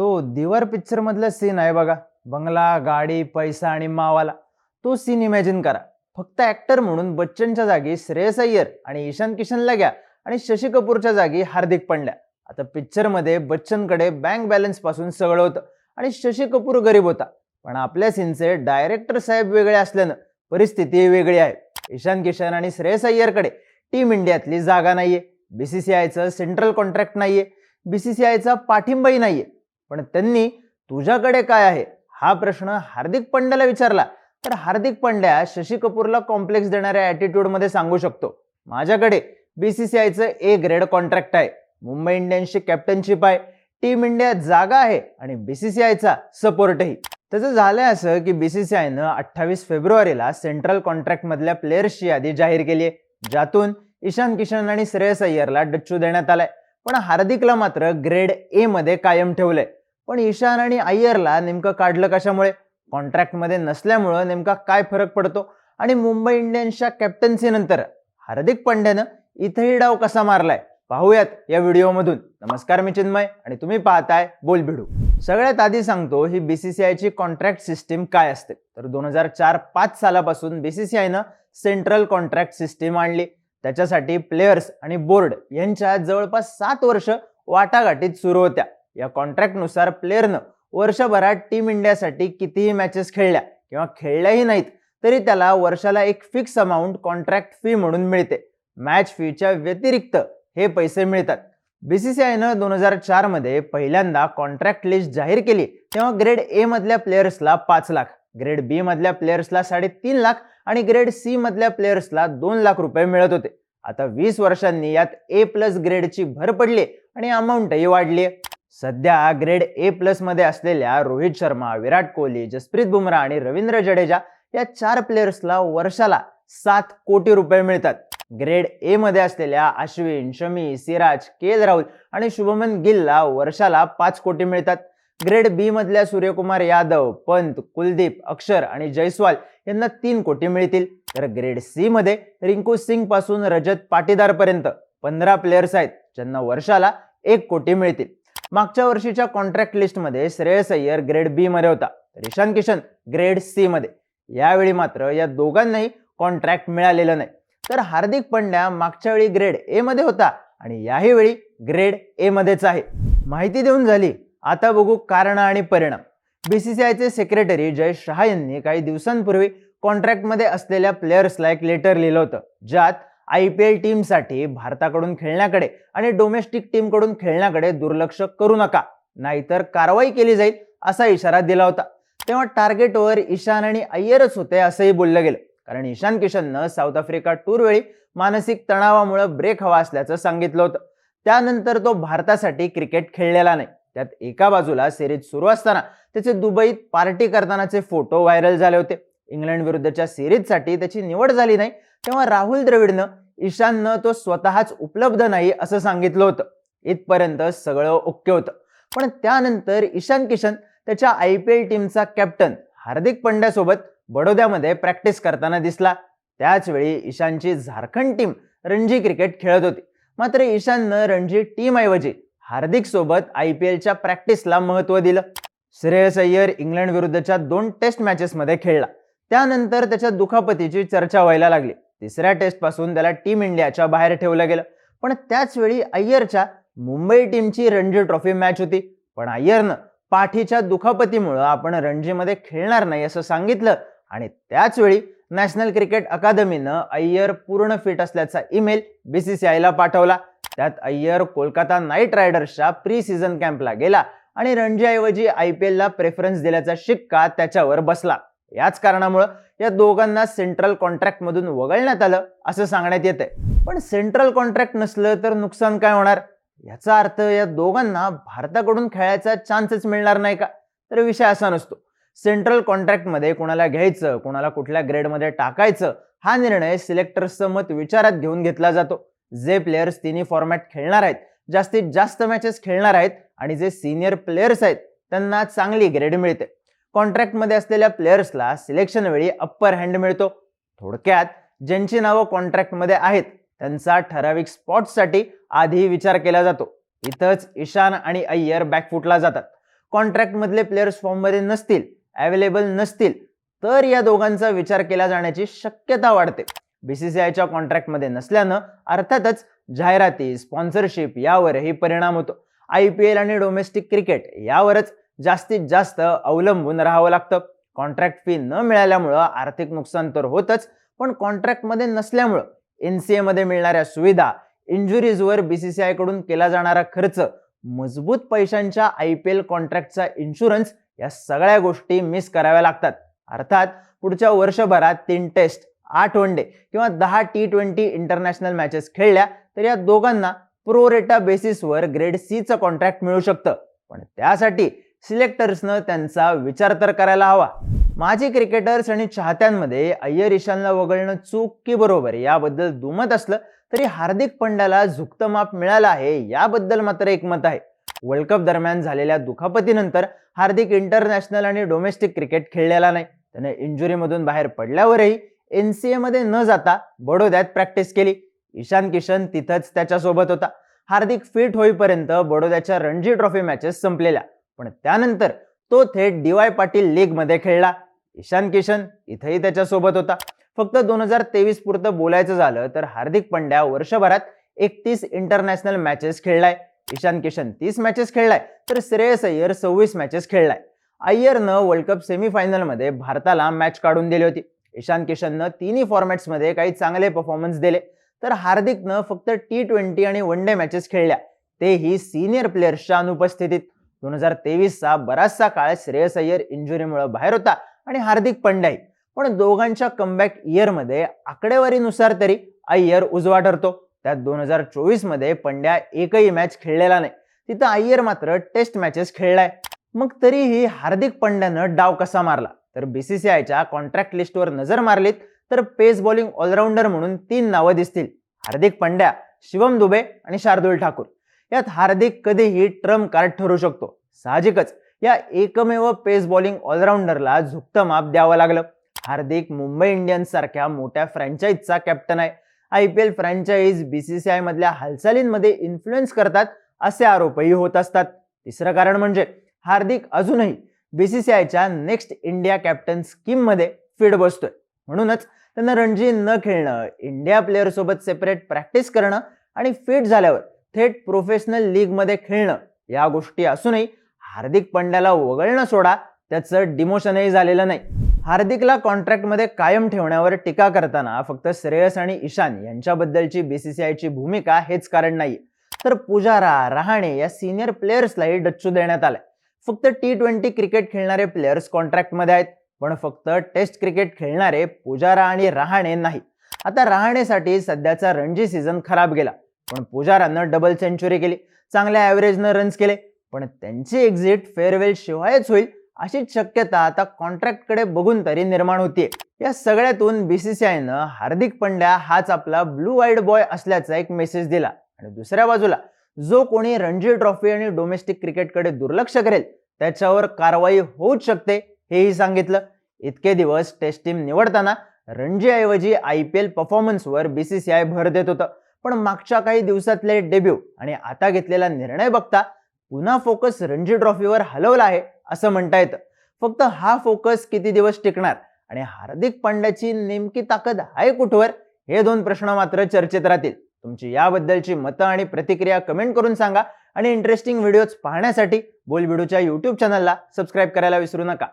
तो दिवार पिक्चर मधला सीन आहे बघा. बंगला गाडी पैसा आणि मावाला. तो सीन इमॅजिन करा. फक्त ऍक्टर म्हणून बच्चनच्या जागी श्रेयस अय्यर आणि ईशान किशनला घ्या आणि शशी कपूरच्या जागी हार्दिक पंड्या. आता पिक्चरमध्ये बच्चनकडे बँक बॅलन्सपासून सगळं होतं आणि शशी कपूर गरीब होता. पण आपल्या सीनचे डायरेक्टर साहेब वेगळे असल्यानं परिस्थिती वेगळी आहे. ईशान किशन आणि श्रेयस अय्यरकडे टीम इंडियातली जागा नाहीये. बीसीसीआयचं सेंट्रल कॉन्ट्रॅक्ट नाहीये. बीसीसीआयचा पाठिंबाही नाहीये. पण त्यांनी तुझ्याकडे काय आहे? हा प्रश्न हार्दिक पंड्याला विचारला. तर हार्दिक पंड्या शशी कपूरला कॉम्प्लेक्स देणाऱ्या ॲटिट्यूडमध्ये सांगू शकतो. माझ्याकडे बीसीसीआयचं ए ग्रेड कॉन्ट्रॅक्ट आहे. मुंबई इंडियन्सची कॅप्टनशिप आहे. टीम इंडिया जागा आहे आणि बीसीसीआयचा सपोर्टही त्याचं झालंय असं की बीसीसीआयनं अठ्ठावीस फेब्रुवारीला सेंट्रल कॉन्ट्रॅक्टमधल्या प्लेयर्सची यादी जाहीर केली आहे. ज्यातून ईशान किशन आणि श्रेयस अय्यरला डच्चू देण्यात आलाय. पण हार्दिकला मात्र ग्रेड ए मध्ये कायम ठेवलंय. पण ईशान आणि अय्यरला नेमकं काढलं कशामुळे? कॉन्ट्रॅक्टमध्ये नसल्यामुळं नेमका काय फरक पडतो? आणि मुंबई इंडियन्सच्या कॅप्टन्सीनंतर हार्दिक पांड्यानं इथेही डाव कसा मारलाय? पाहूयात या व्हिडिओमधून. नमस्कार मी चिन्मय आणि तुम्ही पाहताय बोल भिडू सगळ्यात आधी सांगतो ही बीसीसीआयची कॉन्ट्रॅक्ट सिस्टीम काय असते? तर दोन हजार चार पाच सालापासून बीसीसीआयनं सेंट्रल कॉन्ट्रॅक्ट सिस्टीम आणली. त्याच्यासाठी प्लेयर्स आणि बोर्ड यांच्या जवळपास सात वर्ष वाटाघाटीत सुरू होत्या. या कॉन्ट्रॅक्टनुसार प्लेअरनं वर्षभरात टीम इंडियासाठी कितीही मॅचेस खेळल्या किंवा खेळल्याही नाहीत तरी त्याला वर्षाला एक फिक्स अमाऊंट कॉन्ट्रॅक्ट फी म्हणून मिळते. मॅच फीच्या व्यतिरिक्त हे पैसे मिळतात. बीसीसीआयनं दोन हजार चारमध्ये पहिल्यांदा कॉन्ट्रॅक्ट लिस्ट जाहीर केली तेव्हा ग्रेड ए मधल्या प्लेयर्सला पाच लाख ग्रेड बी मधल्या प्लेयर्सला साडेतीन लाख आणि ग्रेड सी मधल्या प्लेयर्सला दोन लाख रुपये मिळत होते. आता वीस वर्षांनी यात ए प्लस ग्रेडची भर पडली आणि अमाऊंटही वाढली सध्या ग्रेड ए प्लसमध्ये असलेल्या रोहित शर्मा विराट कोहली जसप्रीत बुमराह आणि रवींद्र जडेजा या चार प्लेयर्सला वर्षाला सात कोटी रुपये मिळतात. ग्रेड ए मध्ये असलेल्या अश्विन शमी सिराज के एल राहुल आणि शुभमन गिलला वर्षाला पाच कोटी मिळतात. ग्रेड बी मधल्या सूर्यकुमार यादव पंत कुलदीप अक्षर आणि जयस्वाल यांना तीन कोटी मिळतील. तर ग्रेड सी मध्ये रिंकू सिंगपासून रजत पाटीदार पर्यंत पंधरा प्लेयर्स आहेत ज्यांना वर्षाला एक कोटी मिळतील. मागच्या वर्षीच्या कॉन्ट्रॅक्ट लिस्टमध्ये श्रेयस अय्यर ग्रेड बी मध्ये होता. तर ईशान किशन ग्रेड सी मध्ये. यावेळी मात्र या दोघांनाही कॉन्ट्रॅक्ट मिळालेलं नाही. तर हार्दिक पंड्या मागच्या वेळी ग्रेड ए मध्ये होता आणि याही वेळी ग्रेड ए मध्येच आहे. माहिती देऊन झाली. आता बघू कारण आणि परिणाम. बीसीसीआयचे सेक्रेटरी जय शहा यांनी काही दिवसांपूर्वी कॉन्ट्रॅक्टमध्ये असलेल्या प्लेयर्सला एक लेटर लिहिलं होतं. ज्यात आय पी एल टीमसाठी भारताकडून खेळण्याकडे आणि डोमेस्टिक टीमकडून खेळण्याकडे दुर्लक्ष करू नका. नाहीतर कारवाई केली जाईल असा इशारा दिला होता. तेव्हा टार्गेटवर ईशान आणि अय्यरच होते असंही बोललं गेलं. कारण ईशान किशननं साऊथ आफ्रिका टूरवेळी मानसिक तणावामुळे ब्रेक हवा असल्याचं सांगितलं होतं. त्यानंतर तो भारतासाठी क्रिकेट खेळलेला नाही. त्यात एका बाजूला सिरीज सुरू असताना त्याचे दुबईत पार्टी करतानाचे फोटो व्हायरल झाले होते. इंग्लंड विरुद्धच्या सिरीजसाठी त्याची निवड झाली नाही तेव्हा राहुल द्रविडनं ईशाननं तो स्वतःच उपलब्ध नाही असं सांगितलं होतं. इथपर्यंत सगळं ओके होतं. पण त्यानंतर ईशान किशन त्याच्या आय पी एल टीमचा कॅप्टन हार्दिक पंड्यासोबत बडोद्यामध्ये प्रॅक्टिस करताना दिसला. त्याच वेळी ईशानची झारखंड टीम रणजी क्रिकेट खेळत होती. मात्र ईशाननं रणजी टीम ऐवजी हार्दिक सोबत आय पी एलच्या प्रॅक्टिसला महत्त्व दिलं. श्रेयस अय्यर इंग्लंड विरुद्धच्या दोन टेस्ट मॅचेसमध्ये खेळला. त्यानंतर त्याच्या दुखापतीची चर्चा व्हायला लागली. तिसऱ्या टेस्टपासून त्याला टीम इंडियाच्या बाहेर ठेवलं गेलं. पण त्याच वेळी अय्यरच्या मुंबई टीमची रणजी ट्रॉफी मॅच होती. पण अय्यरनं पाठीच्या दुखापतीमुळं आपण रणजीमध्ये खेळणार नाही असं सांगितलं. आणि त्याच वेळी नॅशनल क्रिकेट अकादमीनं अय्यर पूर्ण फिट असल्याचा ईमेल बीसीसीआयला पाठवला. त्यात अय्यर कोलकाता नाईट रायडर्सच्या प्री सीझन कॅम्पला गेला आणि रणजीऐवजी आय पी एलला प्रेफरन्स दिल्याचा शिक्का त्याच्यावर बसला. याच कारणामुळं या दोघांना सेंट्रल कॉन्ट्रॅक्टमधून वगळण्यात आलं असं सांगण्यात येते पण सेंट्रल कॉन्ट्रॅक्ट नसलं तर नुकसान काय होणार? याचा अर्थ या दोघांना भारताकडून खेळायचा चान्सच मिळणार नाही का? तर विषय असा नसतो. सेंट्रल कॉन्ट्रॅक्टमध्ये कोणाला घ्यायचं कोणाला कुठल्या ग्रेडमध्ये टाकायचं हा निर्णय सिलेक्टर्सचं मत विचारात घेऊन घेतला जातो. जे प्लेयर्स तिन्ही फॉर्मॅट खेळणार आहेत जास्तीत जास्त मॅचेस खेळणार आहेत आणि जे सिनियर प्लेयर्स आहेत त्यांना चांगली ग्रेड मिळते. कॉन्ट्रॅक्टमध्ये असलेल्या प्लेयर्सला सिलेक्शन वेळी अप्पर हँड मिळतो. थोडक्यात ज्यांची नावं कॉन्ट्रॅक्टमध्ये आहेत त्यांचा ठराविक स्पॉटसाठी आधी विचार केला जातो. इथंच ईशान आणि अय्यर बॅकफुटला जातात. कॉन्ट्रॅक्टमधले प्लेयर्स फॉर्ममध्ये नसतील अवेलेबल नसतील तर या दोघांचा विचार केला जाण्याची शक्यता वाढते. बीसीसीआयच्या कॉन्ट्रॅक्टमध्ये नसल्यानं अर्थातच जाहिराती स्पॉन्सरशिप यावरही परिणाम होतो. आय पी एल आणि डोमेस्टिक क्रिकेट यावरच जास्तीत जास्त अवलंबून राहावं लागतं. कॉन्ट्रॅक्ट फी न मिळाल्यामुळं आर्थिक नुकसान तर होतच पण कॉन्ट्रॅक्टमध्ये नसल्यामुळं एन सी एमध्ये मिळणाऱ्या सुविधा इंजुरीजवर बीसीसीआयकडून केला जाणारा खर्च मजबूत पैशांच्या आय पी एल कॉन्ट्रॅक्टचा इन्शुरन्स या सगळ्या गोष्टी मिस कराव्या लागतात. अर्थात पुढच्या वर्षभरात तीन टेस्ट आठ वन डे किंवा दहा टी ट्वेंटी इंटरनॅशनल मॅचेस खेळल्या तर या दोघांना प्रोरेटा बेसिसवर ग्रेड सीचं कॉन्ट्रॅक्ट मिळू शकतं. पण त्यासाठी सिलेक्टर्सनं त्यांचा विचार तर करायला हवा. माजी क्रिकेटर्स आणि चाहत्यांमध्ये अय्यर ईशानला वगळणं चूक की बरोबर याबद्दल दुमत असलं तरी हार्दिक पंड्याला झुकतं माप मिळालं आहे याबद्दल मात्र एकमत आहे. वर्ल्ड कप दरम्यान झालेल्या दुखापतीनंतर हार्दिक इंटरनॅशनल आणि डोमेस्टिक क्रिकेट खेळलेला नाही. त्याने इंजुरीमधून बाहेर पडल्यावरही एन सी एमध्ये न जाता बडोद्यात प्रॅक्टिस केली. ईशान किशन तिथंच त्याच्यासोबत होता. हार्दिक फिट होईपर्यंत बडोद्याच्या रणजी ट्रॉफी मॅचेस संपलेल्या. पण त्यानंतर तो थेट डी वाय पाटील लीगमध्ये खेळला. ईशान किशन इथंही त्याच्यासोबत होता. फक्त दोन हजार तेवीस पुरतं बोलायचं झालं तर हार्दिक पंड्या वर्षभरात एकतीस इंटरनॅशनल मॅचेस खेळलाय. ईशान किशन तीस मॅचेस खेळलाय तर श्रेयस अय्यर सव्वीस मॅचेस खेळलाय. अय्यरनं वर्ल्ड कप सेमीफायनलमध्ये भारताला मॅच काढून दिली होती. ईशान किशननं तिन्ही फॉर्मॅट्समध्ये काही चांगले परफॉर्मन्स दिले. तर हार्दिकनं फक्त टी ट्वेंटी आणि वन डे मॅचेस खेळल्या. तेही सिनियर प्लेयर्सच्या अनुपस्थितीत. दोन हजार तेवीसचा बराचसा काळ श्रेयस अय्यर इंजुरीमुळे बाहेर होता आणि हार्दिक पंड्याही. पण दोघांच्या कमबॅक इयरमध्ये आकडेवारीनुसार तरी अय्यर उजवा ठरतो. त्यात दोन हजार चोवीसमध्ये पंड्या एकही मॅच खेळलेला नाही. तिथं अय्यर मात्र टेस्ट मॅचेस खेळलाय. मग तरीही हार्दिक पंड्यानं डाव कसा मारला? तर बीसीसीआयच्या कॉन्ट्रॅक्ट लिस्टवर नजर मारलीत तर पेस बॉलिंग ऑलराऊंडर म्हणून तीन नावं दिसतील. हार्दिक पंड्या शिवम दुबे आणि शार्दुल ठाकूर. यात हार्दिक कधीही ट्रम्प कार्ड ठरू शकतो. साहजिकच या एकमेव पेस बॉलिंग ऑलराऊंडरला झुकतं माप द्यावं लागलं. हार्दिक मुंबई इंडियन्स सारख्या मोठ्या फ्रँचाईजचा कॅप्टन आहे. I P L franchise BCCI मधल्या हालचालींमध्ये इन्फ्लुएन्स करतात असे आरोपही होत असतात. तिसरं कारण म्हणजे हार्दिक अजूनही बीसीसीआयच्या नेक्स्ट इंडिया कॅप्टन स्कीममध्ये फिट बसतोय. म्हणूनच त्यांना रणजी न खेळणं इंडिया प्लेअर सोबत सेपरेट प्रॅक्टिस करणं आणि फिट झाल्यावर थेट प्रोफेशनल लीगमध्ये खेळणं या गोष्टी असूनही हार्दिक पंड्याला वगळणं सोडा त्याचं डिमोशनही झालेलं नाही. हार्दिकला कॉन्ट्रॅक्टमध्ये कायम ठेवण्यावर टीका करताना फक्त श्रेयस आणि ईशान यांच्याबद्दलची बीसीसीआयची भूमिका हेच कारण नाही तर पुजारा रहाणे या सिनियर प्लेयर्सलाही डच्चू देण्यात आलाय. फक्त टी ट्वेंटी क्रिकेट खेळणारे प्लेयर्स कॉन्ट्रॅक्टमध्ये आहेत पण फक्त टेस्ट क्रिकेट खेळणारे पुजारा आणि रहाणे नाही. आता रहाणेसाठी सध्याचा रणजी सीझन खराब गेला. पण पुजारानं डबल सेंचुरी केली. चांगल्या ॲव्हरेजनं रन्स केले. पण त्यांची एक्झिट फेअरवेल शिवायच होईल अशीच शक्यता आता कॉन्ट्रॅक्टकडे बघून तरी निर्माण होतीये. या सगळ्यातून बीसीसीआयनं हार्दिक पंड्या हाच आपला ब्लू वाईड बॉय असल्याचा एक मेसेज दिला. आणि दुसऱ्या बाजूला जो कोणी रणजी ट्रॉफी आणि डोमेस्टिक क्रिकेटकडे दुर्लक्ष करेल त्याच्यावर कारवाई होऊच शकते हेही सांगितलं. इतके दिवस टेस्ट टीम निवडताना रणजीऐवजी आय पी एल परफॉर्मन्सवर बीसीसीआय भर देत होतं. पण मागच्या काही दिवसातले डेब्यू आणि आता घेतलेला निर्णय बघता पुन्हा फोकस रणजी ट्रॉफीवर हलवला आहे असं म्हणता येतं. फक्त हा फोकस किती दिवस टिकणार आणि हार्दिक पांड्याची नेमकी ताकद आहे कुठवर हे दोन प्रश्न मात्र चर्चेत राहतील. तुमची याबद्दलची मतं आणि प्रतिक्रिया कमेंट करून सांगा आणि इंटरेस्टिंग व्हिडिओज पाहण्यासाठी बोलबिडूच्या यूट्यूब चॅनलला सबस्क्राईब करायला विसरू नका.